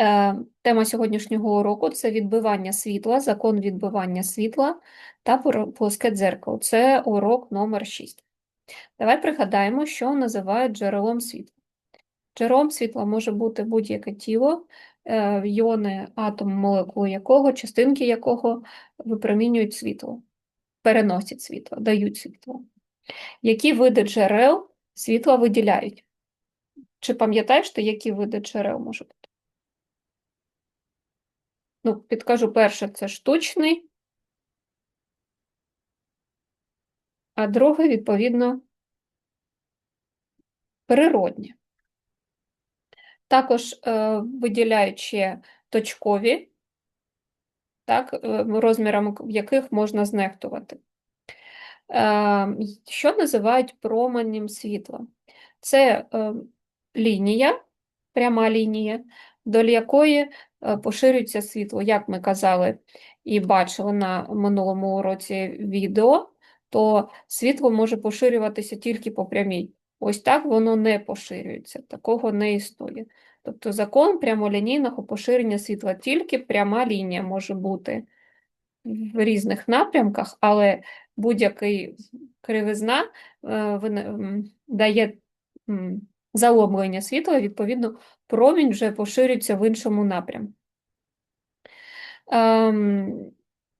Е, Тема сьогоднішнього уроку це відбивання світла, закон відбивання світла та плоске дзеркало. Це урок номер 6. Давай пригадаємо, що називають джерелом світла. Джерелом світла може бути будь-яке тіло, е, йони, атом, молекули якого, частинки якого випромінюють світло, переносять світло, дають світло. Які види джерел світла виділяють? Чи пам'ятаєш ти, які види джерел може бути? Ну, підкажу, перше це штучний, а друге, відповідно, природнє. Також е, виділяють ще точкові, так, е, розмірами яких можна знехтувати. Е, що називають променем світла? Це е, лінія, пряма лінія, до якої е, поширюється світло. Як ми казали і бачили на минулому уроці відео, то світло може поширюватися тільки по прямій. Ось так воно не поширюється, такого не існує. Тобто закон прямолінійного поширення світла, тільки пряма лінія може бути в різних напрямках, але будь-який кривизна е, дає заломлення світла, відповідно, промінь вже поширюється в іншому напрямку. Ем,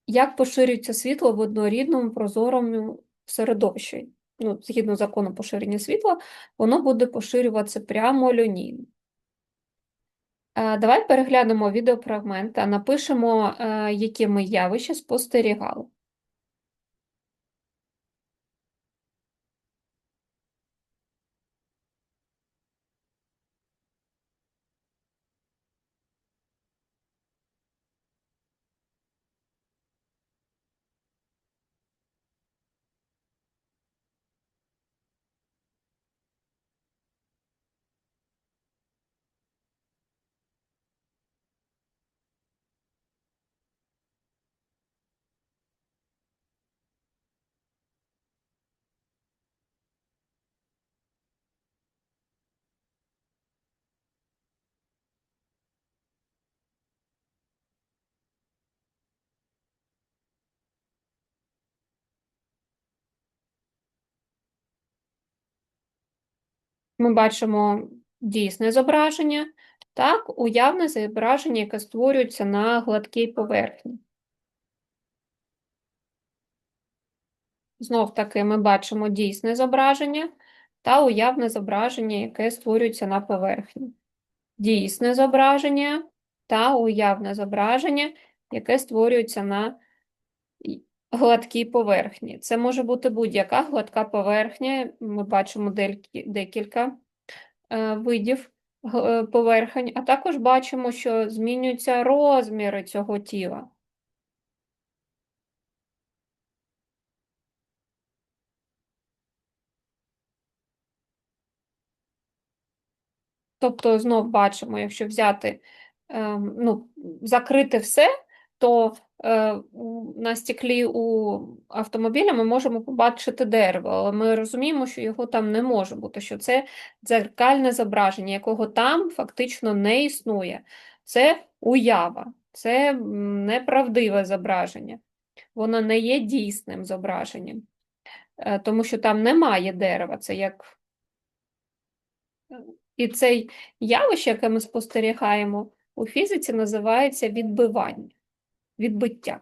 Як поширюється світло в однорідному прозорому середовищі? Ну, згідно закону поширення світла, воно буде поширюватися прямо лінійно. Е, Давай переглянемо відеофрагмент та напишемо, е, які ми явища спостерігали. Ми бачимо дійсне зображення, так, уявне зображення, яке створюється на гладкій поверхні. Знов таки ми бачимо дійсне зображення та уявне зображення, яке створюється на поверхні. Дійсне зображення та уявне зображення, яке створюється на гладкій поверхні. Це може бути будь-яка гладка поверхня. Ми бачимо декілька е, видів е, поверхень, а також бачимо, що змінюються розміри цього тіла. Тобто, знов бачимо, якщо взяти, ем, ну, закрити все, то е, на стеклі у автомобіля ми можемо побачити дерево, але ми розуміємо, що його там не може бути, що це дзеркальне зображення, якого там фактично не існує. Це уява, це неправдиве зображення. Воно не є дійсним зображенням, е, тому що там немає дерева, це як і це явище, яке ми спостерігаємо у фізиці, називається відбивання, відбиття.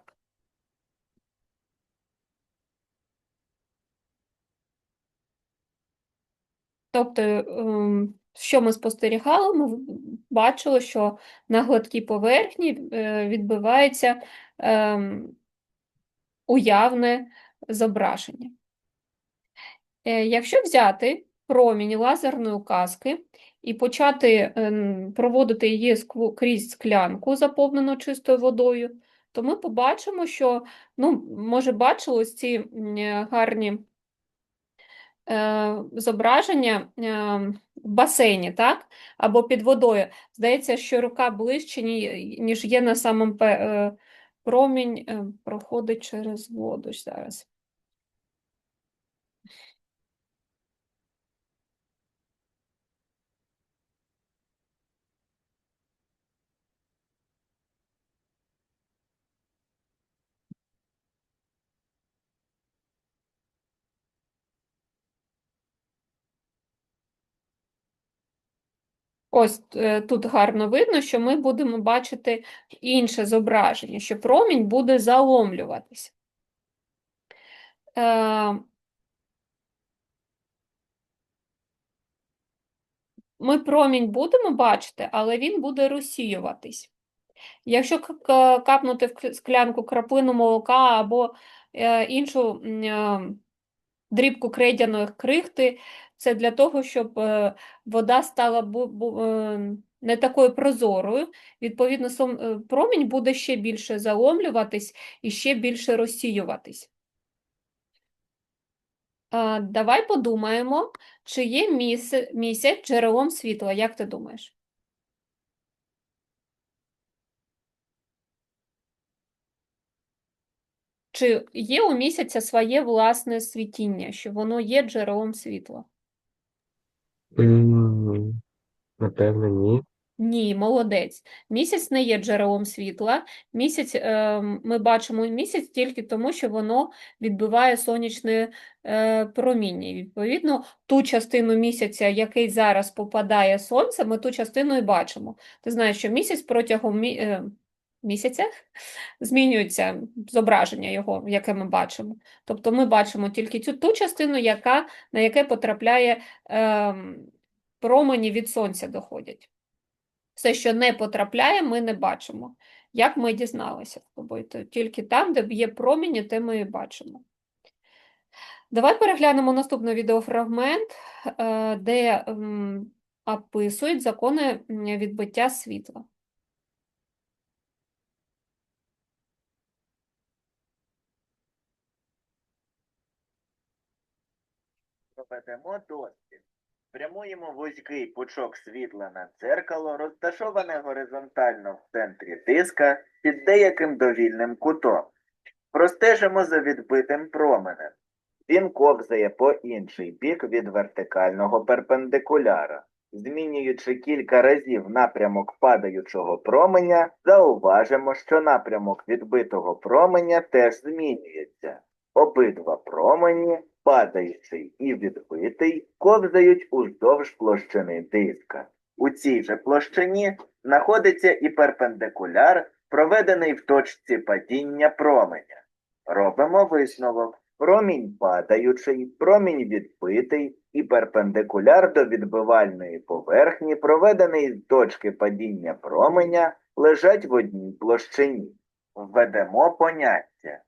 Тобто, ем, що ми спостерігали, ми бачили, що на гладкій поверхні е, відбивається ем, уявне зображення. Е, Якщо взяти промінь лазерної указки і почати ем, проводити її крізь склянку, заповнену чистою водою, то ми побачимо, що, ну, може, бачили ці е, гарні е, зображення е, в басейні, так? Або під водою. Здається, що рука ближче, ніж є на самому е, промінь е, проходить через воду зараз. Ось е, тут гарно видно, що ми будемо бачити інше зображення, що промінь буде заломлюватися. Е, Ми промінь будемо бачити, але він буде розсіюватись. Якщо капнути в склянку краплину молока або е, іншу дрібку крейдяної крихти, це для того, щоб е, вода стала е, не такою прозорою. Відповідно, е, промінь буде ще більше заломлюватись і ще більше розсіюватись. Давай подумаємо, чи є місяць джерелом світла, як ти думаєш? Чи є у місяця своє власне світіння, що воно є джерелом світла? Напевно, ні. Ні, молодець. Місяць не є джерелом світла. Місяць, е, ми бачимо місяць тільки тому, що воно відбиває сонячне е, проміння. Відповідно, ту частину місяця, який зараз попадає сонце, ми ту частину і бачимо. Ти знаєш, що місяць протягом мі... е, місяця змінюється зображення його, яке ми бачимо. Тобто ми бачимо тільки цю ту частину, яка, на яке потрапляє е, промені від сонця доходять. Все, що не потрапляє, ми не бачимо. Як ми дізналися з тобою? То Тільки там, де є промені, те ми і бачимо. Давай переглянемо наступний відеофрагмент, е, де описують закони відбиття світла. Проведемо дослід. Прямуємо вузький пучок світла на дзеркало, розташоване горизонтально в центрі диска під деяким довільним кутом. Простежимо за відбитим променем. Він ковзає по інший бік від вертикального перпендикуляра. Змінюючи кілька разів напрямок падаючого променя, зауважимо, що напрямок відбитого променя теж змінюється. Обидва промені, падаючий і відбитий, ковзають уздовж площини диска. У цій же площині знаходиться і перпендикуляр, проведений в точці падіння променя. Робимо висновок. Промінь падаючий, промінь відбитий і перпендикуляр до відбивальної поверхні, проведений з точки падіння променя, лежать в одній площині. Введемо поняття.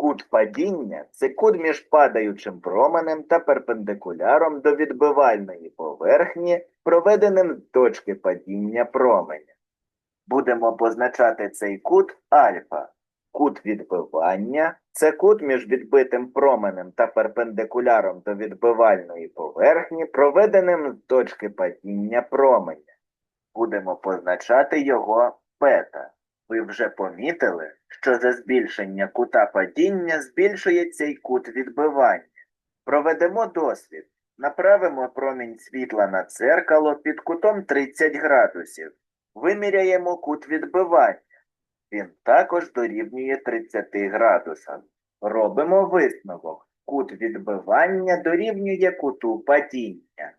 Кут падіння це кут між падаючим променем та перпендикуляром до відбивальної поверхні, проведеним з точки падіння променя. Будемо позначати цей кут альфа. Кут відбивання це кут між відбитим променем та перпендикуляром до відбивальної поверхні, проведеним з точки падіння променя. Будемо позначати його бета. Ви вже помітили, що за збільшення кута падіння збільшується й кут відбивання. Проведемо дослід. Направимо промінь світла на дзеркало під кутом 30 градусів. Виміряємо кут відбивання. Він також дорівнює 30 градусам. Робимо висновок. Кут відбивання дорівнює куту падіння.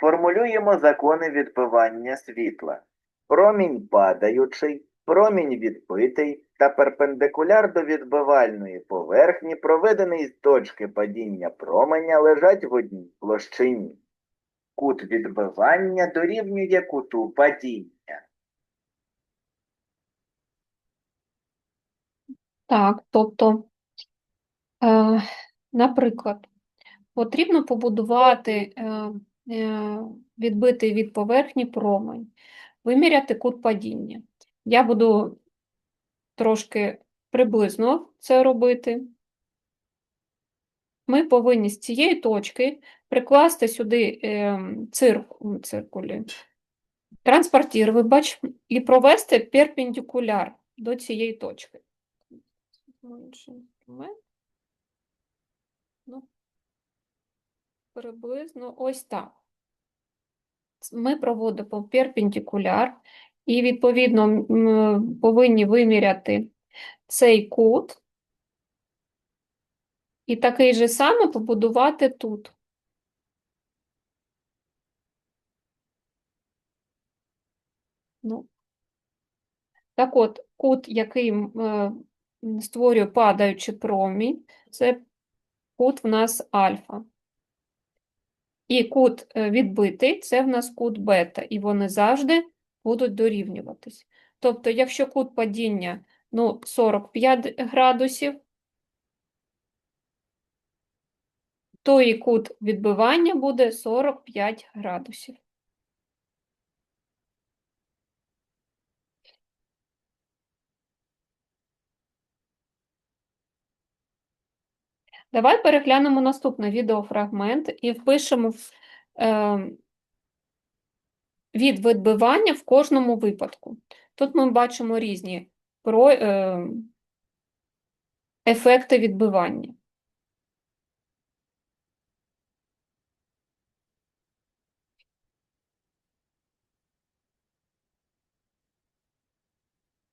Формулюємо закони відбивання світла. Промінь падаючий, промінь відбитий та перпендикуляр до відбивальної поверхні, проведений з точки падіння променя, лежать в одній площині. Кут відбивання дорівнює куту падіння. Так, тобто, е, наприклад, потрібно побудувати е, е, відбитий від поверхні промень, виміряти кут падіння. Я буду трошки приблизно це робити. Ми повинні з цієї точки прикласти сюди е, цир, циркулі, транспортір, вибач, і провести перпендикуляр до цієї точки. Ну, приблизно ось так. Ми проводимо перпендикуляр і, відповідно, повинні виміряти цей кут і такий же самий побудувати тут. Ну. Так от, кут, який е, створює падаючий промінь, це кут в нас альфа. І кут е, відбитий це в нас кут бета, і вони завжди будуть дорівнюватись. Тобто, якщо кут падіння ну, 45 градусів, то і кут відбивання буде 45 градусів. Давай переглянемо наступний відеофрагмент і впишемо е, від відбивання в кожному випадку. Тут ми бачимо різні про, е, ефекти відбивання.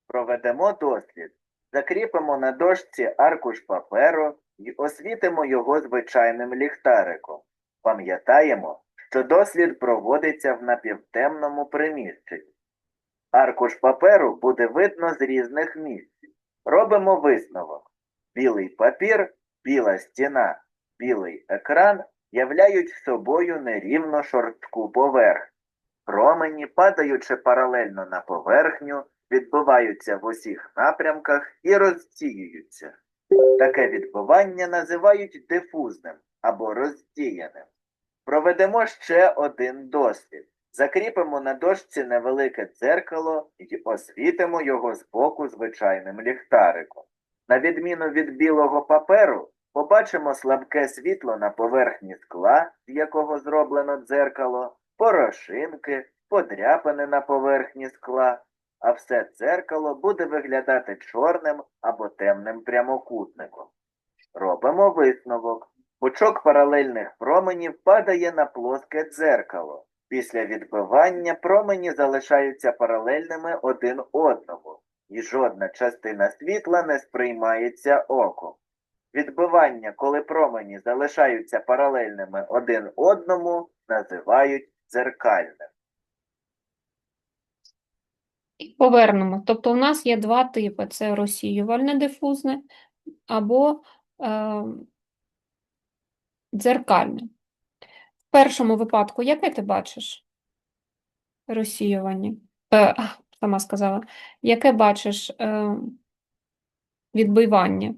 Проведемо дослід. Закріпимо на дошці аркуш паперу і освітимо його звичайним ліхтариком. Пам'ятаємо, що дослід проводиться в напівтемному приміщенні. Аркуш паперу буде видно з різних місць. Робимо висновок. Білий папір, біла стіна, білий екран являють собою нерівно шортку поверхню. Промені, падаючи паралельно на поверхню, відбиваються в усіх напрямках і розсіюються. Таке відбивання називають дифузним або розсіяним. Проведемо ще один дослід. Закріпимо на дошці невелике дзеркало і освітимо його збоку звичайним ліхтариком. На відміну від білого паперу, побачимо слабке світло на поверхні скла, з якого зроблено дзеркало, порошинки, подряпини на поверхні скла, а все дзеркало буде виглядати чорним або темним прямокутником. Робимо висновок. Пучок паралельних променів падає на плоске дзеркало. Після відбивання промені залишаються паралельними один одному, і жодна частина світла не сприймається оком. Відбивання, коли промені залишаються паралельними один одному, називають дзеркальним. Повернемо. Тобто у нас є два типи: це розсіювальне дифузне або е, дзеркальне. В першому випадку, яке ти бачиш розсіювання? Е, сама сказала, яке бачиш е, відбивання?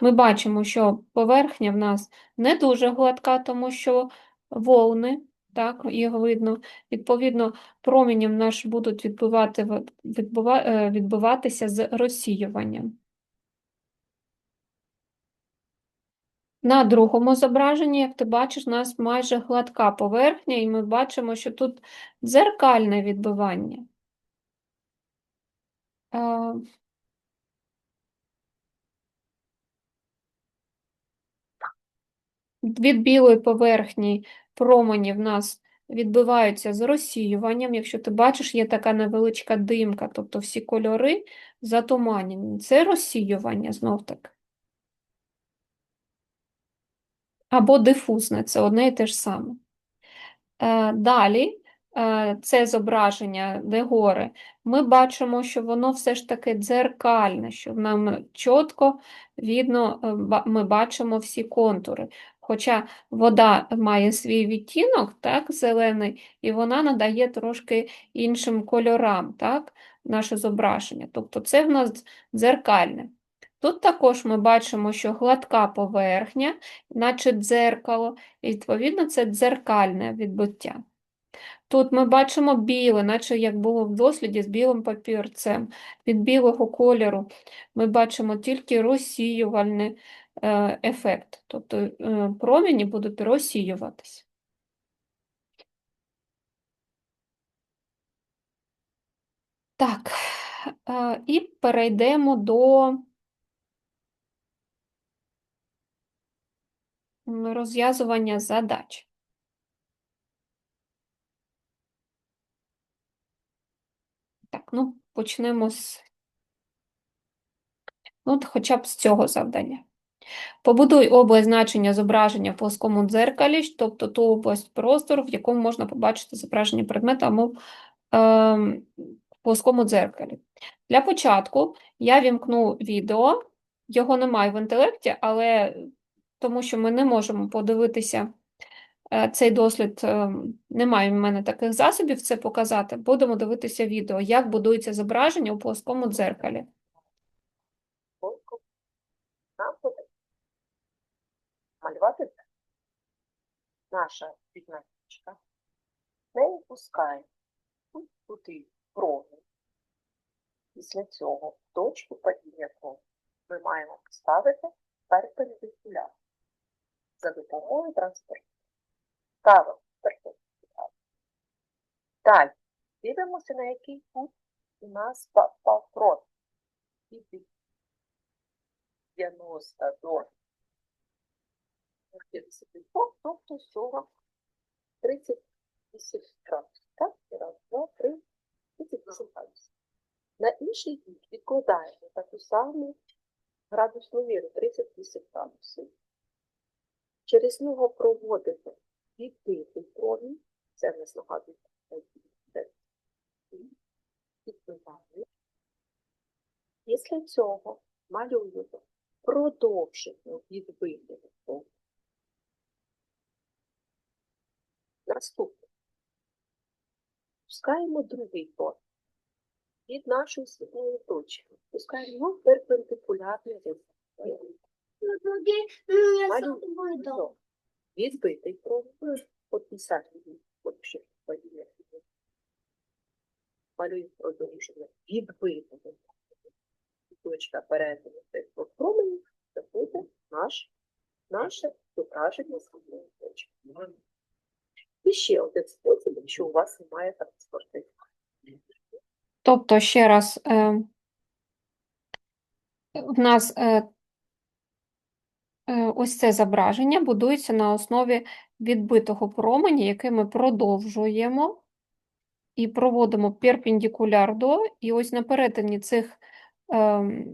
Ми бачимо, що поверхня в нас не дуже гладка, тому що волни, так, їх видно. Відповідно, промені в нас будуть відбивати, в- відбива, е, відбиватися з розсіюванням. На другому зображенні, як ти бачиш, у нас майже гладка поверхня, і ми бачимо, що тут дзеркальне відбивання. Е, Від білої поверхні промені в нас відбиваються з розсіюванням. Якщо ти бачиш, є така невеличка димка, тобто всі кольори затуманені. Це розсіювання знов таки. Або дифузне, це одне і те ж саме. Е, Далі, е, це зображення, де гори, ми бачимо, що воно все ж таки дзеркальне, що нам чітко видно, е, ми бачимо всі контури. Хоча вода має свій відтінок, так, зелений, і вона надає трошки іншим кольорам, так, наше зображення. Тобто це в нас дзеркальне. Тут також ми бачимо, що гладка поверхня, наче дзеркало, і відповідно це дзеркальне відбиття. Тут ми бачимо біле, наче як було в досліді з білим папірцем. Від білого кольору ми бачимо тільки розсіювальний е, ефект, тобто е, промені будуть розсіюватись. Так, е, і перейдемо до розв'язування задач. Так, ну почнемо з ну, от хоча б з цього завдання. Побудуй область значення зображення в плоскому дзеркалі, тобто ту область простору, в якому можна побачити зображення предмета або ем, плоскому дзеркалі. Для початку я вімкну відео, його немає в інтелекті, але тому що ми не можемо подивитися е, цей дослід, е, немає в мене таких засобів це показати. Будемо дивитися відео, як будується зображення у плоскому дзеркалі. Малювати це. Наша підметочка. Неї пускає туди промінь. Після цього точку падіння промінь ми маємо поставити перпендикуляр за допомогою транспорту. Ставимо перпендикуляр. Далі дивимося, на який кут у нас. І від 90 до 52, тобто 40, 38 градусів. Так, і раз, два, три, 38 градусів. На інший бік відкладаємо таку саму градусну міру 38 градусів. Через нього проводимо відбитий промінь. Це в нас нагадує. Відбиваємо. Після цього малюємо продовження відбитого промінь. Наступне. Пускаємо другий промінь від нашої точки. Пускаємо його перпендикулярно до Малюємо відбитий промінь. От писати от ще. Малюємо продовження відбитого. Точка перетину цих двох променів це буде наш, наше зображення світлої точки. І ще один спосіб, якщо у вас немає транспорту. Тобто, ще раз, е, в нас е, е, ось це зображення будується на основі відбитого променя, який ми продовжуємо і проводимо перпендикуляр до, і ось на перетині цих ем,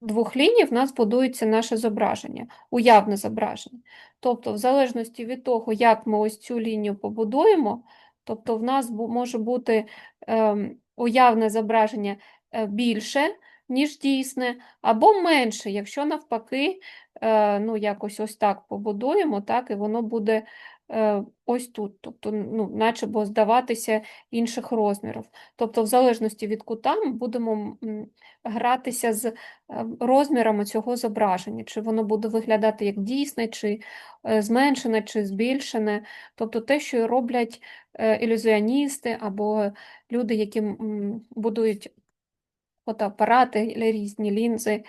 двох ліній в нас будується наше зображення, уявне зображення. Тобто, в залежності від того, як ми ось цю лінію побудуємо, тобто в нас може бути ем, уявне зображення е, більше, ніж дійсне, або менше, якщо навпаки, е, ну, якось ось так побудуємо, так, і воно буде е, ось тут, тобто, ну, наче бо здаватися інших розмірів. Тобто, в залежності від кута ми будемо гратися з е, розмірами цього зображення, чи воно буде виглядати як дійсне, чи зменшене, чи збільшене. Тобто те, що роблять ілюзіоністи або люди, які будують фотоапарати, різні лінзи,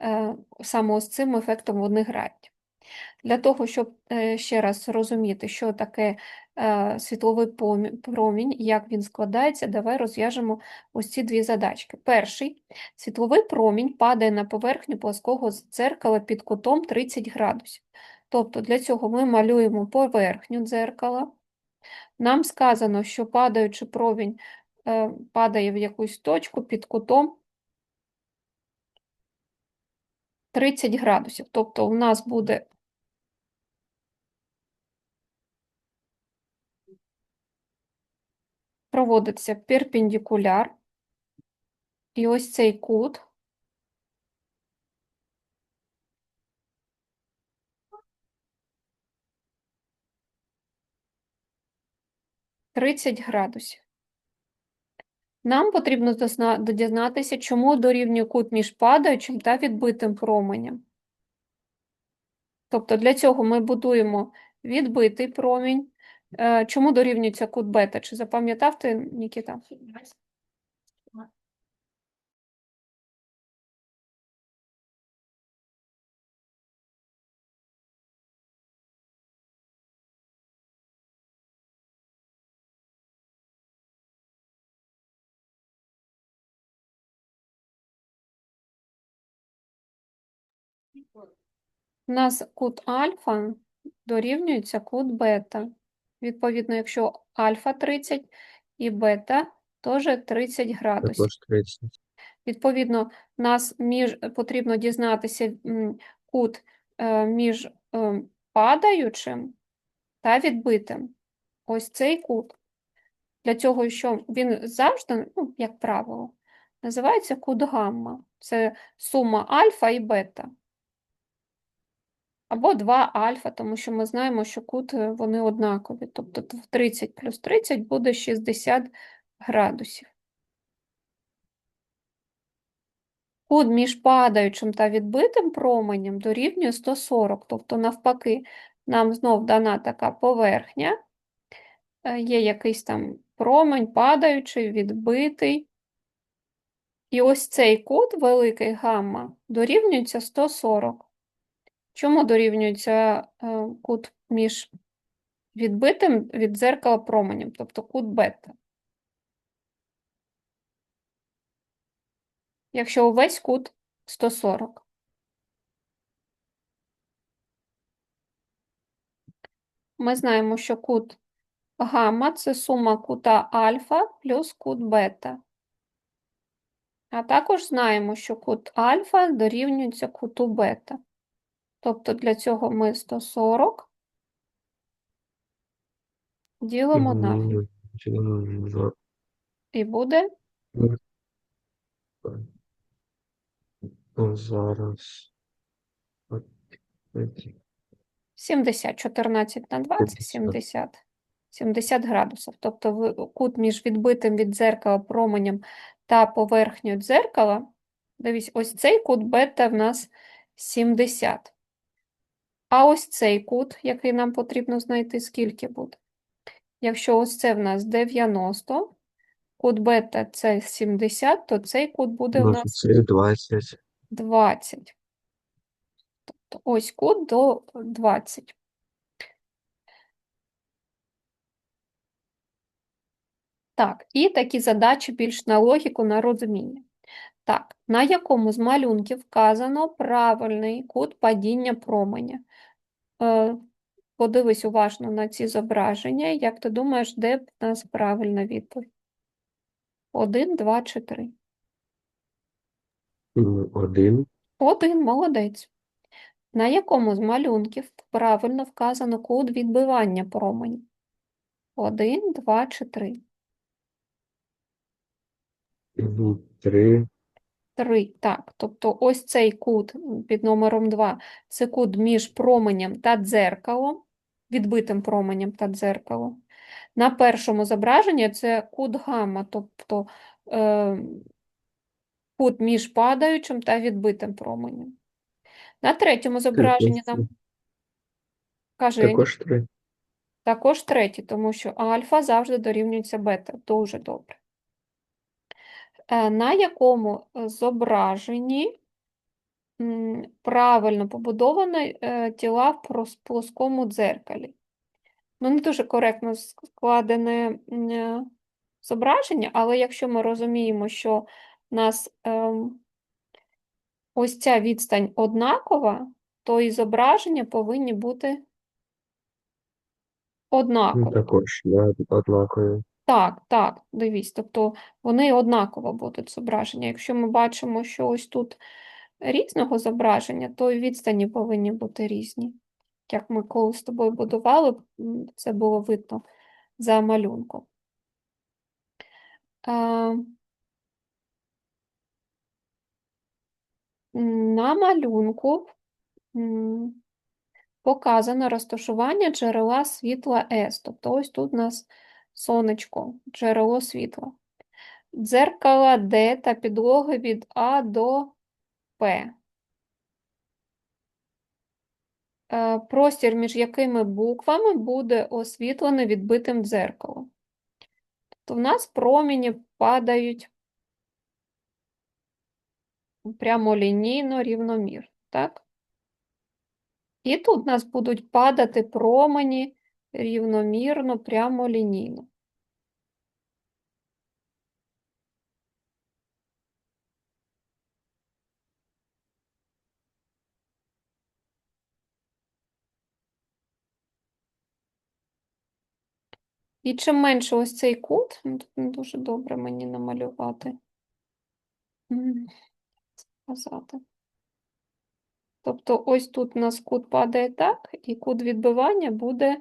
е, саме з цим ефектом вони грають. Для того, щоб е, ще раз зрозуміти, що таке е, світловий промінь, як він складається, давай розв'яжемо ось ці дві задачки. Перший світловий промінь падає на поверхню плоского дзеркала під кутом 30 градусів. Тобто для цього ми малюємо поверхню дзеркала. Нам сказано, що падаючи промінь падає в якусь точку під кутом 30 градусів. Тобто у нас буде проводиться перпендикуляр, і ось цей кут – 30 градусів. Нам потрібно дізнатися, чому дорівнює кут між падаючим та відбитим променем. Тобто для цього ми будуємо відбитий промінь. Е, Чому дорівнюється кут бета? Чи запам'ятав ти, Нікіта? У нас кут альфа дорівнюється кут бета. Відповідно, якщо альфа 30 і бета теж 30 градусів. Також 30. Відповідно, нас між, потрібно дізнатися кут е, між е, падаючим та відбитим. Ось цей кут. для цього, що він завжди, ну, як правило, називається кут гамма. Це сума альфа і бета. Або 2 альфа, тому що ми знаємо, що кут е, вони однакові. Тобто т- 30 плюс 30 буде 60 градусів. Кут між падаючим та відбитим променем дорівнює 140. Тобто, навпаки, нам знов дана така поверхня. Е, Є якийсь там промень, падаючий, відбитий. І ось цей кут, великий гамма, дорівнюється 140. Чому дорівнюється е, кут між відбитим від дзеркала променем, тобто кут бета? Якщо увесь кут 140. Ми знаємо, що кут гамма – це сума кута альфа плюс кут бета. А також знаємо, що кут альфа дорівнюється куту бета. Тобто для цього ми 140 ділимо. Мгм. І буде Ну, Зараз. От, от. 70, 14 на 20, 50. 70. 70 градусів. Тобто кут між відбитим від дзеркала променем та поверхнею дзеркала, дивись, ось цей кут бета в нас 70. А ось цей кут, який нам потрібно знайти, скільки буде? Якщо ось це в нас 90, кут бета це 70, то цей кут буде Ну, нас це 20. 20. Тобто ось кут до 20. Так, і такі задачі більш на логіку, на розуміння. Так, на якому з малюнків вказано правильний кут падіння променя? Е, подивись уважно на ці зображення. Як ти думаєш, де б в нас правильна відповідь? Один, два чи три? Один. Один, молодець. На якому з малюнків правильно вказано кут відбивання променя? Один, два чи три? Мгм. Три. Три, так. Тобто ось цей кут під номером 2 – це кут між променем та дзеркалом, відбитим променем та дзеркалом. На першому зображенні це кут гамма, тобто е, кут між падаючим та відбитим променем. На третьому зображенні нам каже Також також третій, тому що альфа завжди дорівнюється бета. Дуже добре. Е, На якому е, зображенні правильно побудовані е, тіла в плоскому дзеркалі? Ну, не дуже коректно складене зображення, але якщо ми розуміємо, що в нас ем, ось ця відстань однакова, то і зображення повинні бути Ну, однакові. Також, да, однакові. Так, так, дивись, тобто вони однаково будуть зображення. Якщо ми бачимо, що ось тут різного зображення, то і відстані повинні бути різні. Як ми коли з тобою будували, це було видно за малюнком. На малюнку показано розташування джерела світла С. Тобто ось тут у нас сонечко, джерело світла. Дзеркала Д та підлоги від А до П. Е, Простір між якими буквами буде освітлений відбитим дзеркалом. Тобто в нас промені падають прямолінійно, рівномірно, так? І тут в нас будуть падати промені рівномірно, прямолінійно. І чим менше ось цей кут, ну, тут не дуже добре мені намалювати. Сказати. Тобто ось тут у нас кут падає так, і кут відбивання буде,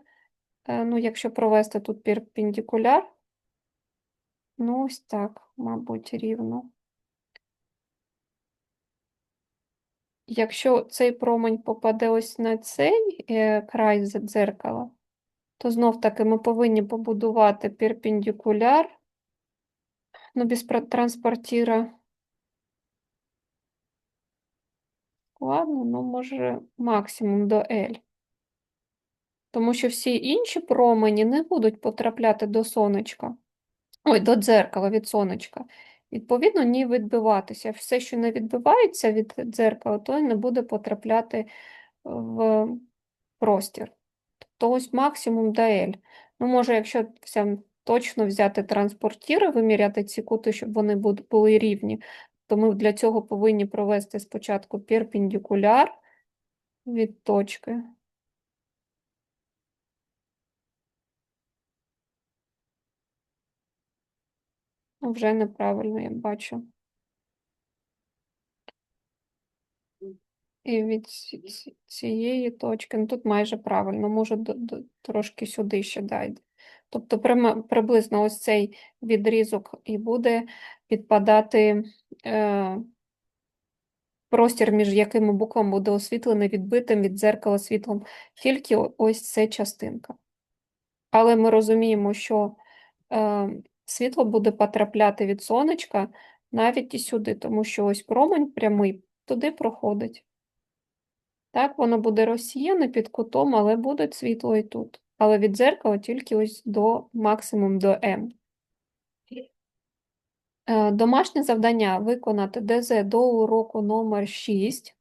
ну, якщо провести тут перпендикуляр, Ну, ось так, мабуть, рівно. Якщо цей промень попаде ось на цей е, край дзеркала, то знов таки ми повинні побудувати перпендикуляр, ну, без транспортіра. Ладно, ну, може, максимум до L. Тому що всі інші промені не будуть потрапляти до сонечка. Ой, до дзеркала від сонечка. Відповідно, ні відбиватися. Все, що не відбивається від дзеркала, то не буде потрапляти в простір. Тобто ось максимум L. Ну, може, якщо точно взяти транспортіри, виміряти ці кути, щоб вони були рівні, то ми для цього повинні провести спочатку перпендикуляр від точки. Вже неправильно, я бачу. І від ці- ці- цієї точки, ну тут майже правильно, може до, до, трошки сюди ще дайде. Тобто приблизно ось цей відрізок і буде підпадати е, простір, між якими буквами буде освітлений відбитим від дзеркала світлом, тільки ось ця частинка. Але ми розуміємо, що е, світло буде потрапляти від сонечка навіть і сюди, тому що ось промень прямий туди проходить. Так, воно буде розсіяне під кутом, але буде світло і тут. Але від дзеркала тільки ось до максимум до М. Е, Домашнє завдання виконати ДЗ до уроку номер 6.